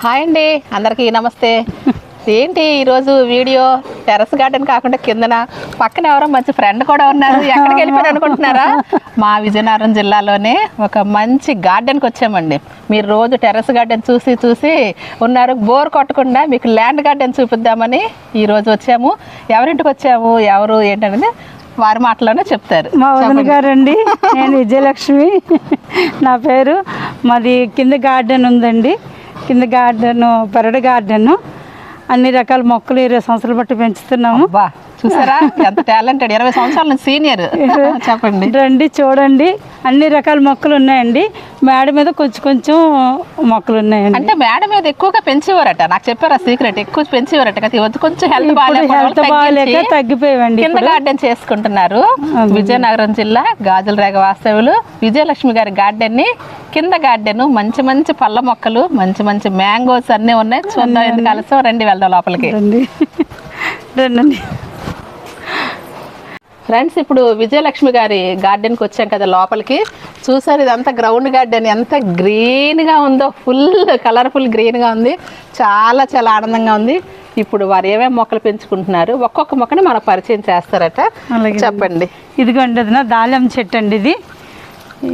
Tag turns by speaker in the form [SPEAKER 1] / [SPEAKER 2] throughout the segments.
[SPEAKER 1] Hi అండి అందరికీ నమస్తే. ఏంటి ఈరోజు వీడియో టెరస్ గార్డెన్ కాకుండా కిందన పక్కన ఎవరో మంచి ఫ్రెండ్ కూడా ఉన్నారు. ఎక్కడికి వెళ్ళిపోయారు అనుకుంటున్నారా? మా విజయనగరం జిల్లాలోనే ఒక మంచి గార్డెన్కి వచ్చామండి. మీరు రోజు టెర్రస్ గార్డెన్ చూసి చూసి ఉన్నారు. బోర్ కొట్టకుండా మీకు ల్యాండ్ గార్డెన్ చూపిద్దామని ఈరోజు వచ్చాము. ఎవరింటికి వచ్చాము ఎవరు ఏంటనేది వారి మాటలోనే చెప్తారు.
[SPEAKER 2] మా వదిన గారండి. నేను విజయలక్ష్మి. నా పేరు. మాది కింద గార్డెన్ ఉందండి. కింద గార్డెన్ పెరడు గార్డెన్ అన్ని రకాల మొక్కలు ఇరవై సంవత్సరాలు బట్టి పెంచుతున్నాము.
[SPEAKER 1] చూసారా? ఎంత టాలెంటెడ్. ఇరవై సంవత్సరాల సీనియర్. చెప్పండి.
[SPEAKER 2] రండి చూడండి. అన్ని రకాల మొక్కలు ఉన్నాయండి. మేడ మీద కొంచెం కొంచెం మొక్కలు ఉన్నాయండి.
[SPEAKER 1] అంటే మేడం మీద ఎక్కువగా పెంచేవారట. నాకు చెప్పారు సీక్రెట్. ఎక్కువ పెంచేవారట కదా. ఇవద్దు కొంచెం హెల్త్
[SPEAKER 2] హెల్త్ బాగాలేక తగ్గిపోయావండి
[SPEAKER 1] కింద గార్డెన్ చేసుకుంటున్నారు. విజయనగరం జిల్లా గాజుల రేగ వాస్తవులు విజయలక్ష్మి గారి గార్డెన్ని కింద గార్డెన్ మంచి మంచి పళ్ళ మొక్కలు మంచి మంచి మ్యాంగోస్ అన్నీ ఉన్నాయి. చూద్దాం ఎందుకు కలిసి రండి వెళ్దాం లోపలికి.
[SPEAKER 2] రండి. రండి
[SPEAKER 1] ఫ్రెండ్స్ ఇప్పుడు విజయలక్ష్మి గారి గార్డెన్కి వచ్చాం కదా లోపలికి. చూసారు ఇదంతా గ్రౌండ్ గార్డెన్. ఎంత గ్రీన్గా ఉందో ఫుల్ కలర్ఫుల్ గ్రీన్గా ఉంది. చాలా చాలా ఆనందంగా ఉంది. ఇప్పుడు వారు ఏమేమి మొక్కలు పెంచుకుంటున్నారు? ఒక్కొక్క మొక్కని మన పరిచయం చేస్తారట. చెప్పండి.
[SPEAKER 2] ఇదిగోండి దాల్యం చెట్టు అండి ఇది.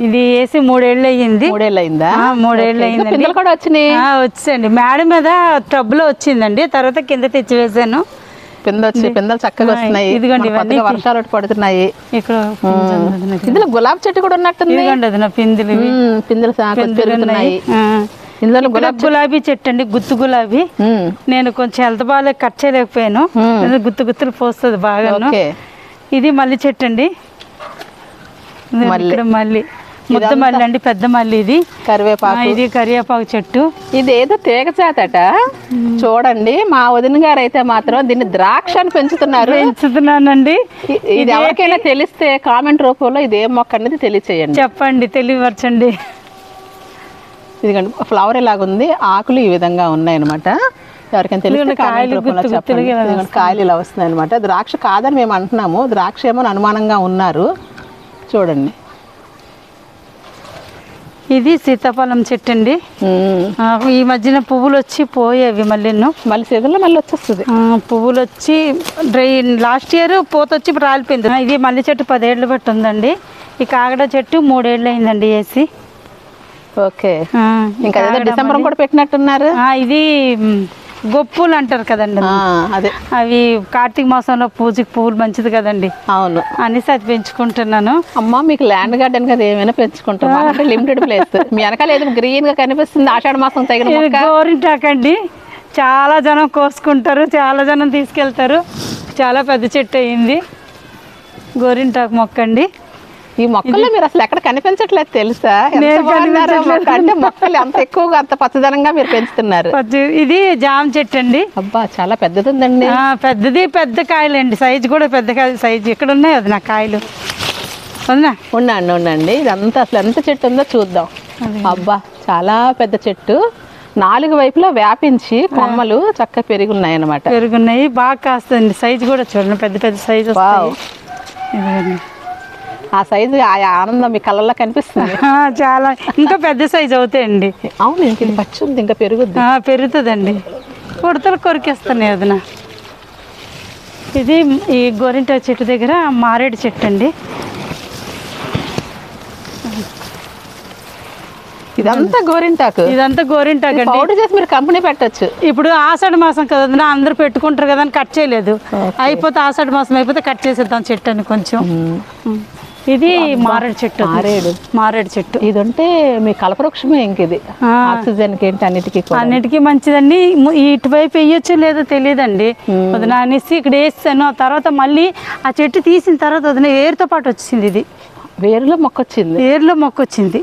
[SPEAKER 2] ఇది వేసి మూడేళ్ళు అయ్యింది
[SPEAKER 1] మూడేళ్ళు అయిందా
[SPEAKER 2] మూడేళ్ళు అయిందండి.
[SPEAKER 1] పిల్లలు కూడా వచ్చినాయి?
[SPEAKER 2] ఆ, వచ్చిందండి మేడ మీద టబ్లో వచ్చిందండి. తర్వాత కింద తెచ్చి వేసాను
[SPEAKER 1] పిందె వచ్చి పిందెలు చక్కగా వస్తున్నాయి
[SPEAKER 2] ఇదిగోండి ఇవన్నీ
[SPEAKER 1] వర్షాలు పడుతున్నాయి.
[SPEAKER 2] ఇక్కడ పిందెలు.
[SPEAKER 1] ఇందులో గులాబీ చెట్టు కూడా ఉన్నట్టుంది.
[SPEAKER 2] ఇదిగోండి అది నా పిందులు
[SPEAKER 1] పిందెలు
[SPEAKER 2] పిందులు
[SPEAKER 1] పెరుగుతున్నాయి. ఇందులో గులాబీ
[SPEAKER 2] గులాబీ చెట్టు అండి గుత్తు గులాబీ. నేను కొంచెం హెల్త్ బాగాలేక కట్ చేయలేకపోయాను. గుత్తు గుత్తులు పోస్తుంది బాగాను.
[SPEAKER 1] ఓకే.
[SPEAKER 2] ఇది మల్లి చెట్టు అండి. ఇది
[SPEAKER 1] మల్లి.
[SPEAKER 2] ముద్ద మల్లి. అండి పెద్ద మల్లి ఇది.
[SPEAKER 1] కరివేపాకు.
[SPEAKER 2] ఇది కరివేపాకు చెట్టు.
[SPEAKER 1] ఇదేదో తీగ చేతట. చూడండి మా వదిన గారు అయితే మాత్రం దీన్ని ద్రాక్ష అని పెంచుతున్నారు.
[SPEAKER 2] పెంచుతున్నానండి.
[SPEAKER 1] ఇది ఎవరికైనా తెలిస్తే కామెంట్ రూపంలో ఇది ఏం మొక్క అనేది తెలియచేయండి.
[SPEAKER 2] చెప్పండి తెలియపరచండి.
[SPEAKER 1] ఇదిగోండి ఫ్లవర్ ఇలాగుంది. ఆకులు ఈ విధంగా ఉన్నాయి అనమాట ఎవరికైనా కామెంట్
[SPEAKER 2] కాయలు ఇలా
[SPEAKER 1] ఇదిగోండి కాయలు ఇలా వస్తున్నాయి అనమాట ద్రాక్ష కాదని మేము అంటున్నాము ద్రాక్ష ఏమో అని అనుమానంగా ఉన్నారు. చూడండి.
[SPEAKER 2] ఇది సీతాఫలం చెట్టు అండి. ఈ మధ్యన పువ్వులు వచ్చి పోయేవి మళ్ళీ
[SPEAKER 1] మళ్ళీ సీజన్లో మళ్ళీ వచ్చేస్తుంది.
[SPEAKER 2] పువ్వులు వచ్చి డ్రై లాస్ట్ ఇయర్ పూత వచ్చి ఇప్పుడు రాలిపోయింది. ఇది మల్లి చెట్టు పదేళ్ళు బట్టి ఉందండి. ఈ కాగడ చెట్టు మూడేళ్ళు అయిందండి వేసి
[SPEAKER 1] ఓకే. ఇంకా డిసెంబర్ కూడా పెట్టినట్టున్నారు.
[SPEAKER 2] ఇది గొప్పులు అంటారు కదండి.
[SPEAKER 1] అదే.
[SPEAKER 2] అవి కార్తీక మాసంలో పూజకి పువ్వులు మంచిది కదండి.
[SPEAKER 1] అవును.
[SPEAKER 2] అనేసి అది పెంచుకుంటున్నాను.
[SPEAKER 1] అమ్మ మీకు ల్యాండ్ గార్డెన్ కదా ఏమైనా పెంచుకుంటాం. Limited place. మీ వెనకాల ఏదో గ్రీన్గా కనిపిస్తుంది. ఆషాఢ మాసం తగిన
[SPEAKER 2] గోరింటాకండి. చాలా జనం కోసుకుంటారు. చాలా జనం తీసుకెళ్తారు. చాలా పెద్ద చెట్టు అయింది. గోరింటాకు మొక్క అండి
[SPEAKER 1] ఈ మొక్కల్లో మీరు అసలు ఎక్కడ కనిపించట్లేదు తెలుసా. అంటే మొక్కలు అంత ఎక్కువగా అంత పచ్చదనంగా మీరు పెంచుతున్నారు.
[SPEAKER 2] ఇది జామ చెట్టు అండి.
[SPEAKER 1] అబ్బా చాలా పెద్దది ఉందండి
[SPEAKER 2] పెద్దది పెద్ద కాయలండి సైజు కూడా పెద్ద కాయలు. సైజు ఇక్కడ ఉన్నాయి? అది నా కాయలు. అవునా?
[SPEAKER 1] ఉండండి ఉండండి. ఇదంతా అసలు ఎంత చెట్టు ఉందో చూద్దాం. అబ్బా చాలా పెద్ద చెట్టు. నాలుగు వైపులా వ్యాపించి కొమ్మలు చక్కగా పెరిగి ఉన్నాయి అనమాట
[SPEAKER 2] పెరుగున్నాయి. బాగా కాస్తుంది. సైజు కూడా చూడండి. పెద్ద పెద్ద సైజు.
[SPEAKER 1] ఆ సైజు ఆ ఆనందం మీ కళ్ళల్లో కనిపిస్తుంది.
[SPEAKER 2] చాలా. ఇంకా పెద్ద సైజు అవుతాయండి.
[SPEAKER 1] అవును ఇంక ఇది పచ్చి ఉంది ఇంకా పెరుగుద్ది.
[SPEAKER 2] పెరుగుతుందండి. ఉడతలు కొరికేస్తున్నాయి వదిన. ఇది ఈ గోరింట చెట్టు దగ్గర మారేడు చెట్టు అండి.
[SPEAKER 1] ఇదంతా గోరింటాకు.
[SPEAKER 2] ఇదంతా గోరింటాకండి
[SPEAKER 1] పౌడర్ చేసి మీరు కంపెనీ పెట్టొచ్చు.
[SPEAKER 2] ఇప్పుడు ఆషాఢ మాసం కదా అందరూ పెట్టుకుంటారు కదా అని కట్ చేయలేదు. అయిపోతే ఆషాఢ మాసం అయిపోతే కట్ చేసేద్దాం చెట్టు అని కొంచెం. ఇది మారేడు చెట్టు.
[SPEAKER 1] మారేడు.
[SPEAKER 2] మారేడు చెట్టు.
[SPEAKER 1] ఇది ఉంటే మీ కలపవృక్షమే ఇంక ఇది. ఆక్సిజన్కి ఏంటి అన్నిటికీ
[SPEAKER 2] అన్నిటికీ మంచిదండి. ఇటువైపు వేయొచ్చో లేదో తెలియదండి. వదిన అనేసి ఇక్కడ వేస్తాను ఆ తర్వాత మళ్ళీ ఆ చెట్టు తీసిన తర్వాత వదిన ఏరుతో పాటు వచ్చింది ఇది.
[SPEAKER 1] వేరులో మొక్క వచ్చింది.
[SPEAKER 2] ఏరులో మొక్క వచ్చింది.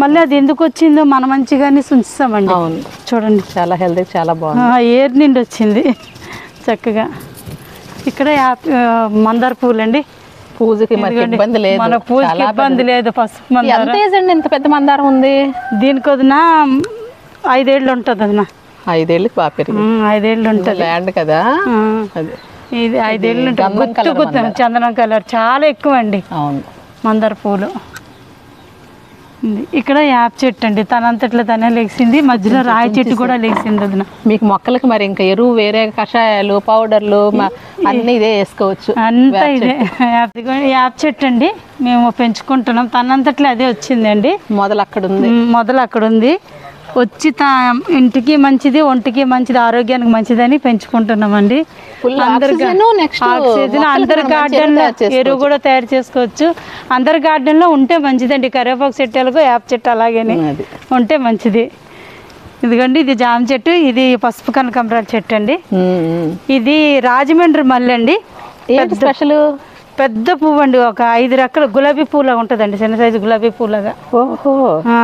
[SPEAKER 2] మళ్ళీ అది ఎందుకు వచ్చిందో మన మంచిగానే ఉంచుతామండి
[SPEAKER 1] అవును.
[SPEAKER 2] చూడండి.
[SPEAKER 1] చాలా హెల్తీ చాలా బాగుంది.
[SPEAKER 2] ఆ, ఏరు నిండి వచ్చింది. చక్కగా. ఇక్కడ మందార పూలు అండి
[SPEAKER 1] పూజకి. ఇబ్బంది లేదు
[SPEAKER 2] మన పూజకి ఇబ్బంది లేదు పసుపు. మందార
[SPEAKER 1] ఎంత ఏజ్ అండి ఇంత పెద్ద మందారం ఉంది
[SPEAKER 2] దీనికి వదిన ఐదేళ్ళు ఉంటుంది వదిన
[SPEAKER 1] ఐదేళ్ళకి బాగా పెరిగింది
[SPEAKER 2] ఐదేళ్ళు ఉంటుంది
[SPEAKER 1] ల్యాండ్ కదా. అది
[SPEAKER 2] ఇది ఐదేళ్ళు ఉంటుంది. గుత్తు చందనం కలర్ చాలా ఎక్కువ అండి
[SPEAKER 1] అవును
[SPEAKER 2] మందార పూలు. ఇక్కడ యాప్ చెట్టు అండి తనంతట్లో తనే లెగిసింది మధ్యలో రాయి చెట్టు కూడా లెగిసింది వదిన.
[SPEAKER 1] మీకు మొక్కలకి మరి ఇంకా ఎరువు వేరే కషాయాలు పౌడర్లు అన్ని ఇదే వేసుకోవచ్చు.
[SPEAKER 2] అంతా ఇదే. యాప్ చెట్టు అండి మేము పెంచుకుంటున్నాం. తనంతట్లో అదే వచ్చిందండి.
[SPEAKER 1] మొదలు అక్కడ ఉంది
[SPEAKER 2] మొదలు అక్కడ ఉంది వచ్చి తా ఇంటికి మంచిది ఒంటికి మంచిది ఆరోగ్యానికి మంచిదని పెంచుకుంటున్నామండి. ఆక్సిజన్ అందరి గార్డెన్
[SPEAKER 1] ఎరువు
[SPEAKER 2] లో కూడా తయారు చేసుకోవచ్చు. అందరి గార్డెన్లో ఉంటే మంచిదండి. కరివేపాకు చెట్టు ఎలాగో యాప్ చెట్టు అలాగేనే
[SPEAKER 1] అది.
[SPEAKER 2] ఉంటే మంచిది. ఇదిగోండి ఇది జామ చెట్టు ఇది పసుపు కనకాంబరాల చెట్టు అండి. ఇది రాజమండ్రి మల్లె అండి.
[SPEAKER 1] ఏంటి స్పెషల్
[SPEAKER 2] పెద్ద పువ్వు అండి ఒక ఐదు రకాల గులాబీ పూలాగా ఉంటుందండి చిన్న సైజు గులాబీ పూలాగా.
[SPEAKER 1] ఓహో.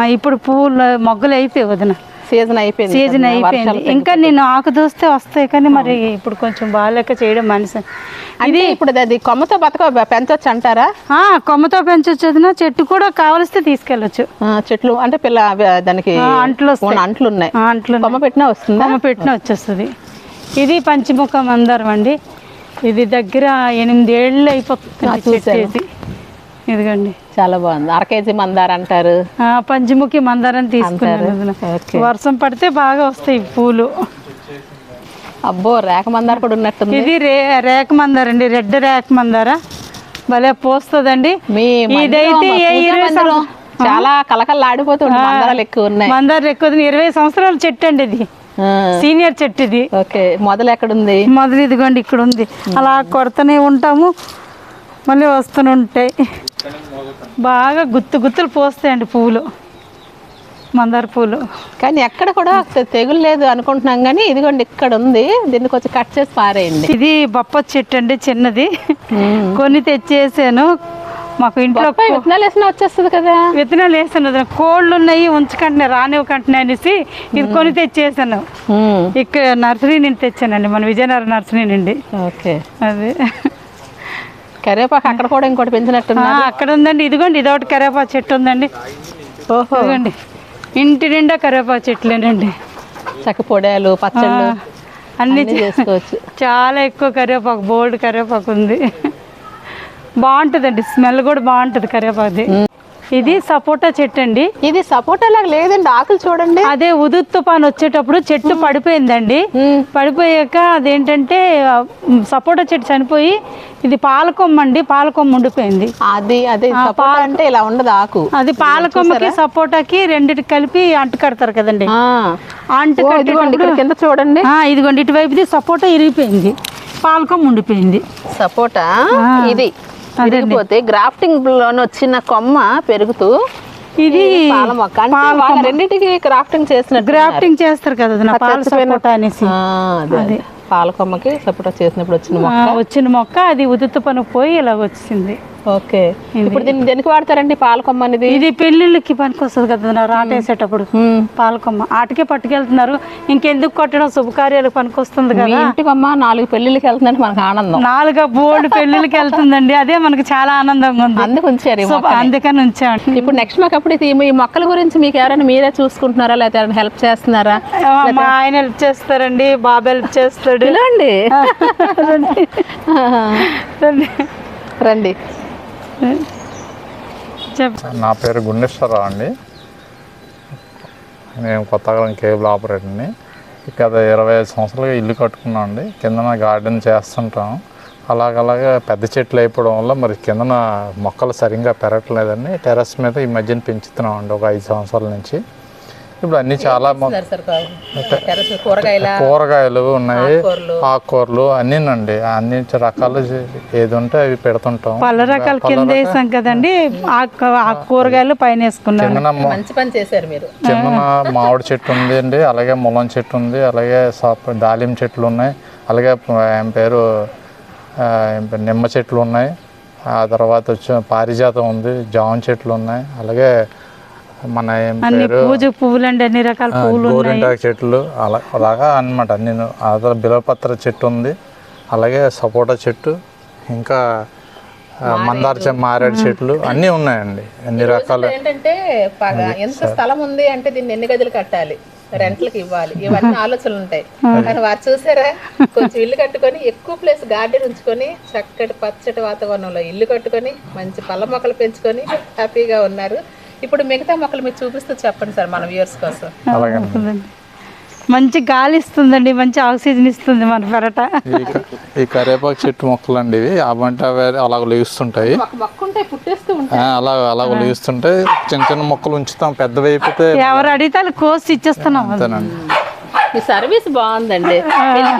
[SPEAKER 2] ఇప్పుడు పువ్వులు మొగ్గలు అయిపోయి వదిన.
[SPEAKER 1] సీజన్ అయిపోయింది
[SPEAKER 2] సీజన్ అయిపోయింది. ఇంకా నేను ఆకు దూస్తే వస్తాయి కానీ మరి ఇప్పుడు కొంచెం బాగాలేక చేయడం మనిషి.
[SPEAKER 1] అంటే ఇప్పుడు అది కొమ్మతో బతక పెంచొచ్చు అంటారా?
[SPEAKER 2] ఆ, కొమ్మతో పెంచొచ్చు వదిన. చెట్టు కూడా కావలిస్తే తీసుకెళ్ళొచ్చు.
[SPEAKER 1] చెట్లు అంటే పిల్ల దానికి
[SPEAKER 2] అంట్లు
[SPEAKER 1] అంట్లు ఉన్నాయి
[SPEAKER 2] అంట్లు
[SPEAKER 1] కొమ్మ పెట్టినా వస్తుందా?
[SPEAKER 2] కొమ్మ పెట్టిన వచ్చేస్తుంది. ఇది పంచముఖ మందారం అండి. ఇది దగ్గర ఎనిమిది ఏళ్ళు
[SPEAKER 1] ఆ,
[SPEAKER 2] అయిపోతుంది ఇదిగోండి.
[SPEAKER 1] చాలా బాగుంది. అర కేజీ మందార అంటారు.
[SPEAKER 2] ఆ, పంచముఖి మందారం తీసుకున్నాను. వర్షం పడితే బాగా వస్తాయి పూలు.
[SPEAKER 1] అబ్బో రేఖ మందార కూడా ఉన్నట్టుంది.
[SPEAKER 2] ఇది రే రేక మందార అండి. రెడ్ రేక మందార. భలే పోస్తుందండి.
[SPEAKER 1] మీ
[SPEAKER 2] ఇదైతే ఏ ఇరవై
[SPEAKER 1] చాలా కలకల్లాడిపోతుంది మందారాలు ఎక్కువ ఉన్నాయి.
[SPEAKER 2] మందార ఎక్కువ ఇరవై సంవత్సరాల చెట్టు అండి ఇది. సీనియర్ చెట్టు ఇది
[SPEAKER 1] ఓకే మొదలు ఎక్కడుంది?
[SPEAKER 2] మొదలు ఇదిగోండి ఇక్కడ ఉంది అలా కొడుతూనే ఉంటాము మళ్ళీ వస్తూనే ఉంటాయి. బాగా గుత్తు గుత్తులు పోస్తాయండి పువ్వులు మందార పూలు.
[SPEAKER 1] కానీ ఎక్కడ కూడా తెగులు లేదు అనుకుంటున్నాం కానీ ఇదిగోండి ఇక్కడ ఉంది దీన్ని కొంచెం కట్ చేసి పారేయండి.
[SPEAKER 2] ఇది బొప్ప చెట్టు అండి చిన్నది. కొన్ని తెచ్చేసాను మాకు ఇంట్లో
[SPEAKER 1] విత్తనాలు వేసినా వచ్చేస్తుంది కదా.
[SPEAKER 2] విత్తనాలు వేసాను కోళ్ళు ఉన్నాయి ఉంచకంటున్నా రానివ్వకంటున్నా అనేసి ఇది కొని తెచ్చేసాను. ఇక్కడ నర్సరీ నుండి తెచ్చానండి. మన విజయనగరం నర్సరీ నుండి.
[SPEAKER 1] ఓకే.
[SPEAKER 2] అది.
[SPEAKER 1] కరివేపాకు అక్కడ కూడా ఇంకోటి పెంచినట్టుంది
[SPEAKER 2] ఆ, అక్కడ ఉందండి. ఇదిగోండి ఇదొకటి కరివేపాకు చెట్టు ఉందండి.
[SPEAKER 1] ఓహో.
[SPEAKER 2] ఇదిగోండి. ఇంటి నిండా కరివేపాకు చెట్లేనండి.
[SPEAKER 1] చక్క పొడాలు పచ్చళ్ళు
[SPEAKER 2] అన్ని
[SPEAKER 1] చేసుకోవచ్చు.
[SPEAKER 2] చాలా ఎక్కువ కరివేపాకు బోల్డ్ కరివేపాకు ఉంది. బాగుంటుందండి. స్మెల్ కూడా బాగుంటుంది కరివేపాకుది ఇది సపోటా చెట్టు అండి
[SPEAKER 1] ఇది సపోటా లాగా లేదండి ఆకులు చూడండి.
[SPEAKER 2] అదే ఉదుత్ తుఫాన్ వచ్చేటప్పుడు చెట్టు పడిపోయిందండి. పడిపోయాక అదేంటంటే సపోటా చెట్టు చనిపోయి ఇది పాలకొమ్మ అండి పాలకొమ్మ ఉండిపోయింది.
[SPEAKER 1] అది అదే అంటే ఇలా ఉండదు ఆకు.
[SPEAKER 2] అది పాలకొమ్మకి సపోటాకి రెండిటి కలిపి అంటు కడతారు కదండి. అంటు
[SPEAKER 1] కింద చూడండి.
[SPEAKER 2] ఇదిగోండి ఇటువైపుది సపోటా ఇరిగిపోయింది. పాలకొమ్మ ఉండిపోయింది.
[SPEAKER 1] సపోటా? ఇది. విరిగిపోతే గ్రాఫ్టింగ్లోని వచ్చిన కొమ్మ పెరుగుతూ
[SPEAKER 2] ఇది
[SPEAKER 1] రెండింటికి గ్రాఫ్టింగ్ చేసినట్టు
[SPEAKER 2] గ్రాఫ్టింగ్ చేస్తారు కదా పాల సపోటా అనేసి.
[SPEAKER 1] ఆ, అదే, అదే. పాల కొమ్మకి సపోటా చేసినప్పుడు వచ్చిన మొక్క.
[SPEAKER 2] వచ్చిన మొక్క అది ఉదుత్తు పని పోయి ఇలా వచ్చింది.
[SPEAKER 1] ఓకే. ఇప్పుడు దీన్ని దేనికి వాడతారండి? పాల కొమ్మ అనేది?
[SPEAKER 2] ఇది పెళ్ళిళ్ళకి పనికి వస్తుంది కదా రాటేసేటప్పుడు. పాలకొమ్మ. ఆటకే పట్టుకెళ్తున్నారు. ఇంకెందుకు కొట్టడం? శుభకార్యాలకు పనికి వస్తుంది
[SPEAKER 1] మీ
[SPEAKER 2] కదా
[SPEAKER 1] ఇంటి కొమ్మ నాలుగు పెళ్ళిళ్ళకి వెళ్తుందంటే మనకు ఆనందం.
[SPEAKER 2] నాలుగు బోల్డ్ పెళ్ళిళ్ళకి వెళ్తుందండి. అదే మనకి చాలా ఆనందంగా ఉంది.
[SPEAKER 1] అందుకు ఉంచారు.
[SPEAKER 2] అందుకని ఉంచామండి
[SPEAKER 1] ఇప్పుడు నెక్స్ట్ మాకు అప్పుడు ఇది ఈ మొక్కల గురించి మీకు ఎవరైనా మీరే చూసుకుంటున్నారా? లేకపోతే హెల్ప్ చేస్తున్నారా?
[SPEAKER 2] మా ఆయన హెల్ప్ చేస్తారండి. బాబు హెల్ప్ చేస్తాడు.
[SPEAKER 1] పిలవండి
[SPEAKER 2] రండి.
[SPEAKER 3] నా పేరు గుండేశ్వరరావు అండి. నేను కొత్తగా కేబుల్ ఆపరేటర్ని. గత ఇరవై ఐదు సంవత్సరాలుగా ఇల్లు కట్టుకున్నాం అండి. కిందన గార్డెన్ చేస్తుంటాం. అలాగలాగా పెద్ద చెట్లు అయిపోవడం వల్ల మరి కిందన మొక్కలు సరిగ్గా పెరగట్లేదని టెర్రస్ మీద ఈ మధ్యన పెంచుతున్నాం అండి ఒక ఐదు సంవత్సరాల నుంచి. ఇప్పుడు అన్నీ చాలా
[SPEAKER 1] కూరగాయల?
[SPEAKER 3] కూరగాయలు ఉన్నాయి. ఆకుకూరలు. అన్నీనండి అన్ని రకాలు ఏది ఉంటే అవి పెడుతుంటాం.
[SPEAKER 2] పళ్ళ రకాల కింద వేసాం కదండి. కూరగాయలు పైన వేసుకున్నాం.
[SPEAKER 3] కిందన మొ-
[SPEAKER 1] మంచి పని చేశారు మీరు.
[SPEAKER 3] కిందన మామిడి చెట్టు ఉంది అండి. అలాగే ములం చెట్టు ఉంది. అలాగే దాలిం చెట్లు ఉన్నాయి. అలాగే పేరు? నిమ్మ చెట్లు ఉన్నాయి. ఆ తర్వాత వచ్చి పారిజాతం ఉంది. జామ చెట్లు ఉన్నాయి. అలాగే మన ఏం
[SPEAKER 2] అన్ని
[SPEAKER 3] పేరు?
[SPEAKER 2] పూజ పువ్వులు అండి అన్ని రకాల పువ్వులు ఉన్నాయి.
[SPEAKER 3] గోరింటాకు చెట్లు అలా అలాగా అనమాట నేను అదే బిలపత్ర చెట్టు ఉంది. అలాగే సపోటా చెట్టు ఇంకా మందార మారేడు చెట్లు అన్నీ ఉన్నాయండి. అన్ని రకాల
[SPEAKER 1] ఏంటంటే పగ- ఎంత స్థలం ఉంది అంటే దీన్ని ఎన్ని గదులు కట్టాలి? రెంట్లకి ఇవ్వాలి. ఇవన్నీ ఆలోచనలు ఉంటాయి కానీ వారు చూసారా? కొంచెం ఇల్లు కట్టుకొని ఎక్కువ ప్లేస్ గార్డెన్ ఉంచుకొని చక్కటి పచ్చటి వాతావరణంలో ఇల్లు కట్టుకొని మంచి పళ్ళ మొక్కలు పెంచుకొని హ్యాపీగా ఉన్నారు. ఇప్పుడు మిగతా మొక్కలు మీరు చూపిస్తూ చెప్పండి సార్ మన వ్యూయర్స్ కోసం.
[SPEAKER 2] మంచి గాలి ఇస్తుందండి మంచి ఆక్సిజన్ ఇస్తుంది మన పెరట.
[SPEAKER 3] ఈ క- ఈ కరివేపాకు చెట్టు మొక్కలు అండి ఇవి. అవంటే అవి అలాగ లేస్తుంటాయి
[SPEAKER 1] ఒక మొక్క ఉంటే పుట్టేస్తూ ఉంటాయి.
[SPEAKER 3] ఆ, అలా అలాగ లేస్తుంటే చిన్న చిన్న మొక్కలు ఉంచుతాం. పెద్దవి అయిపోతే
[SPEAKER 2] ఎవరు అడిగితే కోసి ఇచ్చేస్తున్నాం.
[SPEAKER 3] అంతేనండి.
[SPEAKER 1] మీ సర్వీస్ బాగుందండి.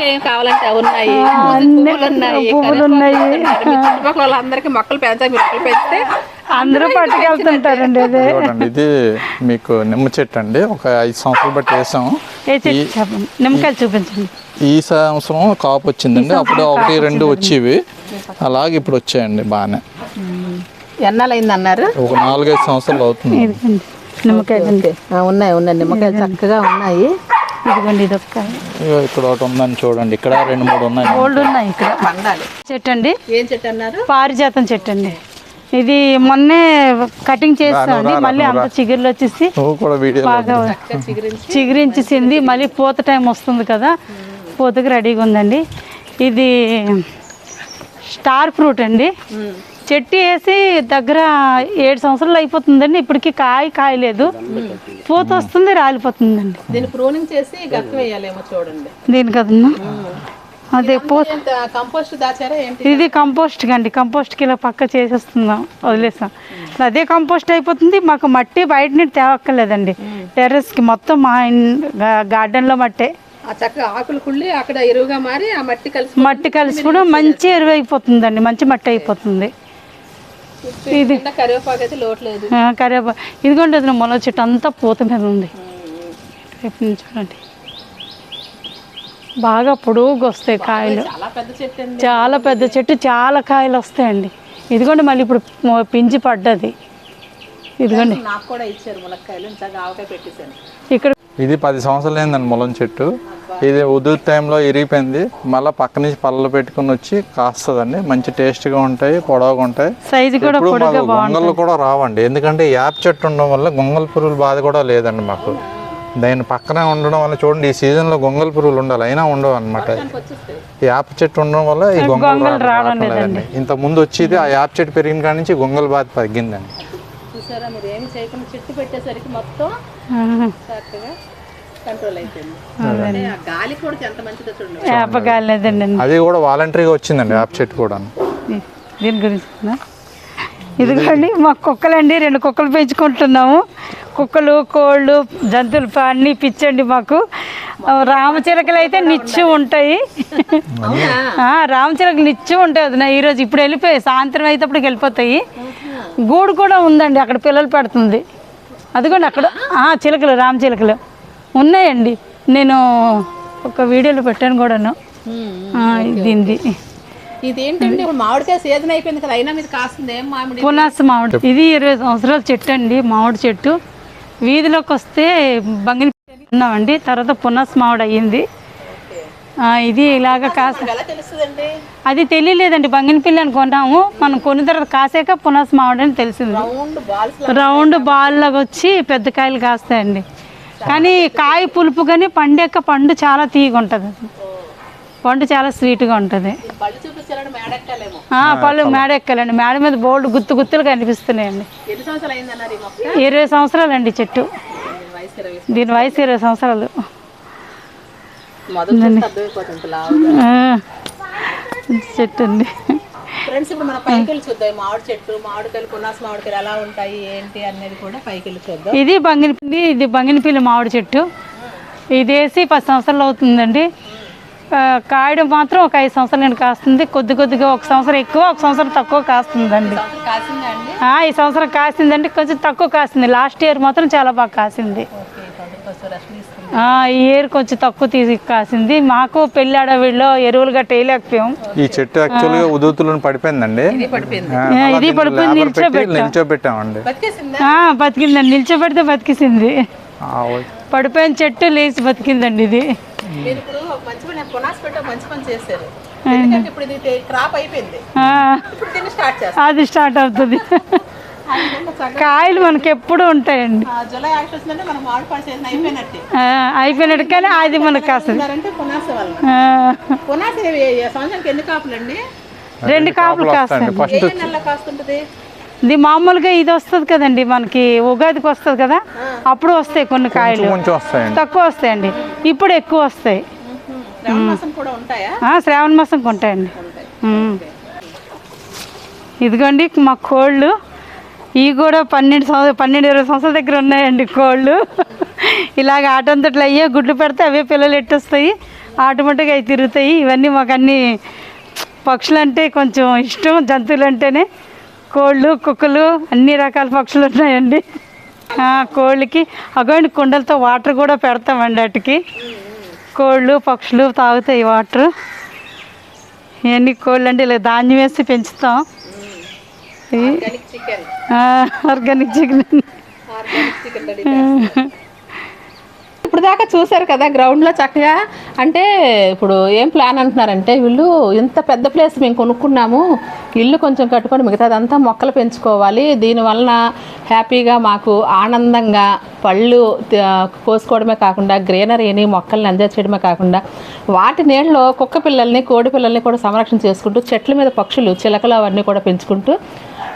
[SPEAKER 1] ఏం కావాలంటే అవి ఉన్నాయి. పువ్వులు ఉన్నాయి. చుట్టుపక్కల వాళ్ళందరికీ మొక్కలు పెంచాలి మీరు మొక్కలు పెంచితే
[SPEAKER 2] అందరూ పట్టుకెళ్తుంటారండి అదే.
[SPEAKER 3] చూడండి ఇది మీకు నిమ్మ చెట్టు అండి. ఒక ఐదు సంవత్సరాలు బట్టి
[SPEAKER 2] చెప్పండి నిమ్మకాయలు చూపించండి.
[SPEAKER 3] ఈ సంవత్సరం కాపు వచ్చిందండి. అప్పుడు ఒకటి రెండు వచ్చేవి. అలాగే ఇప్పుడు వచ్చాయండి బాగానే.
[SPEAKER 1] ఎన్నాలైంది అన్నారు?
[SPEAKER 3] ఒక నాలుగైదు సంవత్సరాలు అవుతుంది.
[SPEAKER 2] నిమ్మకాయలు అండి.
[SPEAKER 1] ఉన్నాయి ఉన్నాయి. నిమ్మకాయలు చక్కగా ఉన్నాయి.
[SPEAKER 2] ఇదిగోండి ఇది ఒక్క
[SPEAKER 3] ఇగో ఇక్కడ ఒకటి ఉందని చూడండి. ఇక్కడ రెండు మూడు ఉన్నాయి.
[SPEAKER 2] గోల్డ్ ఉన్నాయి ఇక్కడ.
[SPEAKER 1] పండాలి
[SPEAKER 2] చెట్టు అండి.
[SPEAKER 1] ఏం చెట్టు అన్నారు?
[SPEAKER 2] పారిజాతం చెట్టు అండి. ఇది మొన్నే కటింగ్ చేస్తామండి మళ్ళీ అంత చిగుర్లు వచ్చేసి
[SPEAKER 3] నువ్వు కూడా వీడియో
[SPEAKER 2] బాగా
[SPEAKER 1] చిగురించి
[SPEAKER 2] చిగురించేసింది. మళ్ళీ పూత టైం వస్తుంది కదా. పూతకి రెడీగా ఉందండి. ఇది స్టార్ ఫ్రూట్ అండి. చెట్టు వేసి దగ్గర ఏడు సంవత్సరాలు అయిపోతుందండి. ఇప్పటికి కాయ కాయలేదు. పూత వస్తుంది రాలిపోతుందండి.
[SPEAKER 1] దీన్ని ప్రూనింగ్ చేసి గత్తి వేయాలేమో చూడండి.
[SPEAKER 2] దీని కదన్నా అదే
[SPEAKER 1] కంపోస్ట్ దాచారా?
[SPEAKER 2] ఇది కంపోస్ట్ అండి కంపోస్ట్కి ఇలా పక్క చేసేస్తున్నాం వదిలేసాం అదే కంపోస్ట్ అయిపోతుంది. మాకు మట్టి బయట నుండి తేవక్కర్లేదండి. టెర్రస్కి మొత్తం మా గార్డెన్లో మట్టే.
[SPEAKER 1] చక్కగా ఆకులు కుళ్ళి అక్కడ ఎరువుగా మారి ఆ మట్టి కలిసి
[SPEAKER 2] మట్టి కలిసి కూడా మంచి ఎరువు అయిపోతుందండి మంచి మట్టి అయిపోతుంది.
[SPEAKER 1] ఇది కరివేపాకు అయితే లోటు లేదు.
[SPEAKER 2] ఆ, కరివేపా ఇదిగోండి అది మొల చెట్టు. అంతా పూత మీద ఉంది. చూడండి. బాగా పొడుగు వస్తాయి కాయలు.
[SPEAKER 1] చాలా పెద్ద చెట్టు
[SPEAKER 2] చాలా పెద్ద చెట్టు చాలా కాయలు వస్తాయండి. ఇదిగోండి మళ్ళీ ఇప్పుడు పించి పడ్డది. ఇదిగోండి.
[SPEAKER 1] నాకు కూడా ఇచ్చారు మునక్కాయలు ఇంత ఆవకాయ పెట్టేశాను.
[SPEAKER 2] ఇక్కడ
[SPEAKER 3] ఇది పది సంవత్సరాలు అయిందండి ములం చెట్టు. ఇది ఉదురు టైంలో ఇరిగిపోయింది. మళ్ళీ పక్క నుంచి పళ్ళలు పెట్టుకుని వచ్చి కాస్తుందండి. మంచి టేస్ట్గా ఉంటాయి పొడవుగా ఉంటాయి.
[SPEAKER 2] సైజు కూడా
[SPEAKER 3] గొంగళ్ళు కూడా రావండి. ఎందుకంటే యాప్ చెట్టు ఉండడం వల్ల గొంగల్ పురుగుల బాధ కూడా లేదండి మాకు. దాని పక్కనే ఉండడం వల్ల చూడండి ఈ సీజన్లో గొంగల్ పురుగులు ఉండాలి. అయినా ఉండవు అనమాట యాప్ చెట్టు ఉండడం వల్ల ఈ గొంగలు రావడం లేదండి. ఇంత ముందు వచ్చేది ఆ యాప్ చెట్టు పెరిగిన కాడి నుంచి గొంగల్ బాధ తగ్గిందండి.
[SPEAKER 1] చూసారా మీరు ఏమి చేయకుండా చెట్టు పెట్టేసరికి మొత్తం
[SPEAKER 2] ఆ,
[SPEAKER 1] చక్కగా కంట్రోల్ అయిపోయింది. అంటే ఆ గాలి కూడా ఎంత మంచిదో చూడండి.
[SPEAKER 2] వేపగాలేదండి
[SPEAKER 3] అది కూడా వాలంటరీగా వచ్చిందండి యాప్ చెట్టు కూడా
[SPEAKER 2] దీని గురించి? ఇదిగోండి మా కుక్కలండి రెండు కుక్కలు పెంచుకుంటున్నాము. కుక్కలు కోళ్ళు జంతువులు ప- అన్నీ పిచ్చండి మాకు. రామచిలకలు అయితే నిత్యం ఉంటాయి. ఆ, రామచిలకలు నిత్యం ఉంటాయి వదిన. ఈరోజు ఇప్పుడు వెళ్ళిపోయాయి. సాయంత్రం అయితేప్పటికి వెళ్ళిపోతాయి. గూడు కూడా ఉందండి. అక్కడ పిల్లలు పెడుతుంది. అదిగోండి అక్కడ. ఆ, చిలకలు రామచిలకలు. ఉన్నాయండి. నేను ఒక వీడియోలో పెట్టాను కూడాను. ఆ, దీనిది
[SPEAKER 1] ఇదేంటండి? మామిడికాయ సీజన్ అయిపోయింది కదా. అయినా మీద కాస్తుంది ఏం మామిడి.
[SPEAKER 2] పునాస మామిడి. ఇది ఇరవై సంవత్సరాల చెట్టు అండి. మామిడి చెట్టు. వీధిలోకి వస్తే బంగిని ఉన్నామండి. తర్వాత పునాస మామిడి అయ్యింది. ఇది ఇలాగ కాస అది తెలియలేదండి. బంగినపిల్లి అని కొన్నాము. మనం కొన్ని తర్వాత కాసాక పునాస మామిడి అని తెలిసింది.
[SPEAKER 1] రౌండ్
[SPEAKER 2] బాల్ లాగా వచ్చి పెద్ద కాయలు కాస్తాయండి. కానీ కాయ పులుపు కానీ పండాక పండు చాలా తీయగా ఉంటుంది పండు చాలా స్వీట్గా ఉంటుంది. పళ్ళు మేడ ఎక్కాలండి మేడ మీద బోల్డ్ గుత్తు గుత్తులు కనిపిస్తున్నాయండి. ఇరవై సంవత్సరాలు అండి చెట్టు.
[SPEAKER 1] దీని వయసు ఇరవై
[SPEAKER 2] సంవత్సరాలు. చెట్టు అండి
[SPEAKER 1] ఫ్రెండ్స్ ఇప్పుడు మన పైకి వెళ్ళి చూద్దాం. మామిడి చెట్టు మామిడికాయలు పునాస మామిడికాయలు ఎలా ఉంటాయి ఏంటి అనేది కూడా పైకి వెళ్ళి చూద్దాం.
[SPEAKER 2] ఇది బంగినపిల్లి ఇది బంగినపిల్లి మామిడి చెట్టు. ఇది వేసి పది సంవత్సరాలు అవుతుందండి. కాయడం మాత్రం ఒక ఐదు సంవత్సరాలు నేను కాస్తుంది. కొద్ది కొద్దిగా ఒక సంవత్సరం ఎక్కువ ఒక సంవత్సరం తక్కువ కాస్తుందండి. ఈ సంవత్సరం కాసిందండి. కొంచెం తక్కువ కాసింది. లాస్ట్ ఇయర్ మాత్రం చాలా బాగా కాసింది. ఈ ఇయర్ కొంచెం తక్కువ తీసి కాసింది. మాకు పెళ్ళి అడవిలో ఎరువులు గట్ట వేయలేకపోయాం.
[SPEAKER 3] ఈ చెట్టు యాక్చువల్గా ఉదుతులను పడిపోయిందండి.
[SPEAKER 1] ఇది పడిపోయింది.
[SPEAKER 3] నిల్చోబెట్టామండి.
[SPEAKER 2] బతికిందండి. నిల్చోబెడితే బతికిసింది. పడిపోయిన చెట్టు లేచి బతికిందండి ఇది.
[SPEAKER 1] మంచి పని పునాస పెట్టి ఒక మంచి పని చేశారు. ఎందుకంటే ఇప్పుడు ఇది క్రాప్ అయిపోయింది.
[SPEAKER 2] ఆ,
[SPEAKER 1] ఇప్పుడు దీన్ని స్టార్ట్ చేస్తాం.
[SPEAKER 2] అది స్టార్ట్ అవుతుంది. కాయలు మనకి ఎప్పుడు ఉంటాయండి.
[SPEAKER 1] జూలై అయిపోయినట్టే.
[SPEAKER 2] కానీ అది మనకు కాస్తుంది
[SPEAKER 1] అంటే పునాస వల్ల
[SPEAKER 2] ఆ,
[SPEAKER 1] పునాస ఇవి సంవత్సరానికి ఎన్ని కాపులండి
[SPEAKER 2] రెండు కాపులు కాస్తాయి ఇది మామూలుగా ఇది వస్తుంది కదండి మనకి ఉగాదికి వస్తుంది కదా? అప్పుడు వస్తాయి కొన్ని కాయలు. తక్కువ వస్తాయండి. ఇప్పుడు ఎక్కువ వస్తాయి. శ్రావణ మాసం కొంటాయండి. ఉమ్. ఇదిగోండి మా కోళ్ళు. ఇవి కూడా పన్నెండు సంవత్సరం పన్నెండు ఇరవై సంవత్సరాల దగ్గర ఉన్నాయండి కోళ్ళు. ఇలాగ ఆటంతట్లు అయ్యే గుడ్లు పెడితే అవే పిల్లలు ఎట్టొస్తాయి. ఆటోమేటిక్గా అవి తిరుగుతాయి. ఇవన్నీ మాకు అన్ని పక్షులు అంటే కొంచెం ఇష్టం జంతువులు అంటేనే కోళ్ళు కుక్కలు అన్ని రకాల పక్షులు ఉన్నాయండి. కోళ్ళకి. అగోండి కుండలతో వాటర్ కూడా పెడతామండి వాటికి కోళ్ళు పక్షులు తాగుతాయి వాటర్. ఇవన్నీ కోళ్ళు అంటే ఇలా ధాన్యం వేసి పెంచుతాం.
[SPEAKER 1] చికెన్
[SPEAKER 2] ఆర్గానిక్ చికెన్
[SPEAKER 1] ఇప్పుడు దాకా చూశారు కదా గ్రౌండ్లో చక్కగా. అంటే ఇప్పుడు ఏం ప్లాన్ అంటున్నారంటే వీళ్ళు ఇంత పెద్ద ప్లేస్ మేము కొనుక్కున్నాము ఇల్లు కొంచెం కట్టుకొని మిగతాదంతా మొక్కలు పెంచుకోవాలి. దీనివలన హ్యాపీగా మాకు ఆనందంగా పళ్ళు కోసుకోవడమే కాకుండా గ్రీనరీని మొక్కల్ని ఎంజాయ్ చేయడమే కాకుండా వాటి నీళ్ళలో కుక్క పిల్లల్ని కోడి పిల్లల్ని కూడా సంరక్షణ చేసుకుంటూ చెట్ల మీద పక్షులు చిలకలు అవన్నీ కూడా పెంచుకుంటూ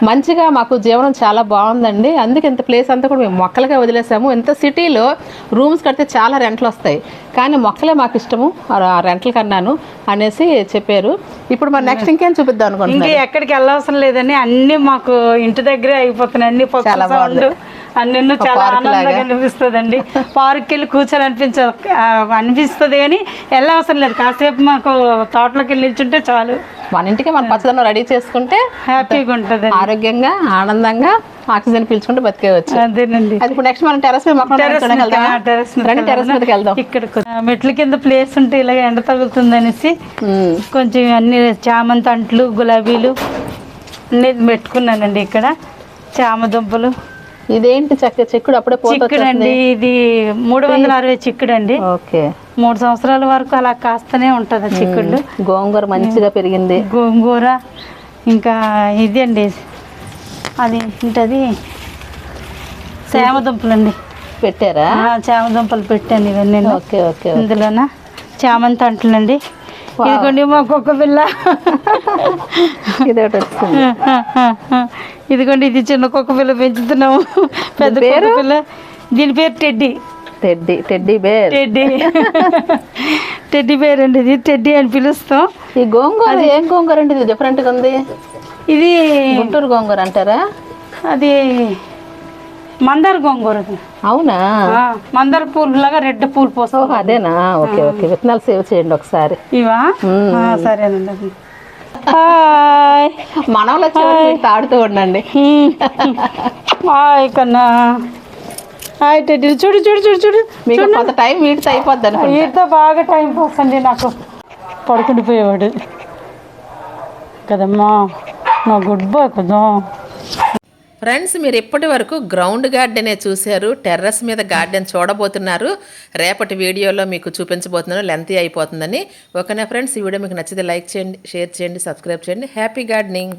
[SPEAKER 1] మంచిగా మాకు జీవనం చాలా బాగుందండి. అందుకే ఇంత ప్లేస్ అంతా కూడా మేము మొక్కలుగా వదిలేసాము. ఇంత సిటీలో రూమ్స్ కడితే చాలా రెంట్లు వస్తాయి. కానీ మొక్కలే మాకు ఇష్టము. ఆ రెంట్ల కన్నాను అనేసి చెప్పారు. ఇప్పుడు మరి నెక్స్ట్ ఇంకేం చూపిద్దాం అనుకుంటున్నాను
[SPEAKER 2] ఎక్కడికి వెళ్ళవసరం లేదని అన్ని మాకు ఇంటి దగ్గరే అయిపోతున్నాయి. అన్ని
[SPEAKER 1] చాలా బాగుంది.
[SPEAKER 2] అన్ని చాలా. ఆనందంగా అనిపిస్తుంది పార్క్ వెళ్ళి కూర్చొని అనిపించ అనిపిస్తుంది కానీ వెళ్ళవసరం లేదు. కాసేపు మాకు తోటలోకి వెళ్ళి నిల్చుంటే చాలు.
[SPEAKER 1] మన ఇంటికి మన పచ్చదనం రెడీ చేసుకుంటే
[SPEAKER 2] హ్యాపీగా ఉంటుంది
[SPEAKER 1] ఆరోగ్యంగా ఆనందంగా ఆక్సిజన్ పీల్చుకుంటూ బతికేవచ్చు
[SPEAKER 2] అదేనండి.
[SPEAKER 1] అది ఇప్పుడు నెక్స్ట్ మనం టెరస్ మీదకి వెళ్దాం.
[SPEAKER 2] ఇక్కడ మెట్ల కింద ప్లేస్ ఉంటే ఇలా ఎండ తగులుతుంది అనేసి. కొంచెం అన్ని చామంతి అంట్లు గులాబీలు అన్ని పెట్టుకున్నానండి ఇక్కడ. చామ దుంపలు.
[SPEAKER 1] ఇదేంటి చక్క చెక్కుడు అప్పుడే
[SPEAKER 2] చిక్కుడు అండి ఇది మూడు వందల అరవై చిక్కుడు అండి
[SPEAKER 1] ఓకే.
[SPEAKER 2] మూడు సంవత్సరాల వరకు అలా కాస్తూనే ఉంటుంది చిక్కుడు
[SPEAKER 1] గోంగూర మంచిగా పెరిగింది.
[SPEAKER 2] గోంగూర ఇంకా ఇది అండి అది ఏంటది? చామ దుంపలు అండి
[SPEAKER 1] పెట్టారా?
[SPEAKER 2] చామ దుంపలు పెట్టాను ఇవన్నీ
[SPEAKER 1] ఓకే ఓకే.
[SPEAKER 2] ఇందులోన? చామంతి అంటలండి. ఇదిగోండి మా కుక్క పిల్ల.
[SPEAKER 1] ఇది ఒకటి వచ్చింది
[SPEAKER 2] ఇదిగోండి ఇది చిన్న కుక్క పిల్ల పెంచుతున్నాము. పెద్ద కుక్క పిల్ల. దీని పేరు Teddy.
[SPEAKER 1] Teddy Teddy bear
[SPEAKER 2] Teddy. Teddy పేరు అండి ఇది. టెడ్డీ అని పిలుస్తాం.
[SPEAKER 1] ఈ గోంగూర ఏం గోంగూర అండి ఇది? డిఫరెంట్గా ఉంది.
[SPEAKER 2] ఇది
[SPEAKER 1] గుంటూరు గోంగూర అంటారా?
[SPEAKER 2] అది మందార గోంగూర అది.
[SPEAKER 1] అవునా?
[SPEAKER 2] మందార పూలు లాగా రెడ్ పూలు
[SPEAKER 1] ఓహో అదేనా? ఓకే ఓకే విత్తనాలు సేవ్ చేయండి ఒకసారి.
[SPEAKER 2] ఇవా? సరేనండి
[SPEAKER 1] మనవలు తాడుతూ ఉండండి.
[SPEAKER 2] హాయ్ కన్నా. Hi Teddy. చూడు చూడు చూడు చూడు.
[SPEAKER 1] మీకు కొంత టైం వీటితో అయిపోద్ది అనుకుంటా.
[SPEAKER 2] వీటితో బాగా టైం పాస్ అండి నాకు పడుకుండిపోయేవాడు కదమ్మా నా గుడ్ బాయ్ కదా
[SPEAKER 4] ఫ్రెండ్స్ మీరు ఇప్పటి వరకు గ్రౌండ్ గార్డెనే చూశారు టెర్రస్ మీద గార్డెన్ చూడబోతున్నారు. రేపటి వీడియోలో మీకు చూపించబోతున్నాను లెంతీ అయిపోతుందని. ఓకేనా ఫ్రెండ్స్ ఈ వీడియో మీకు నచ్చితే లైక్ చేయండి షేర్ చేయండి సబ్స్క్రైబ్ చేయండి. Happy gardening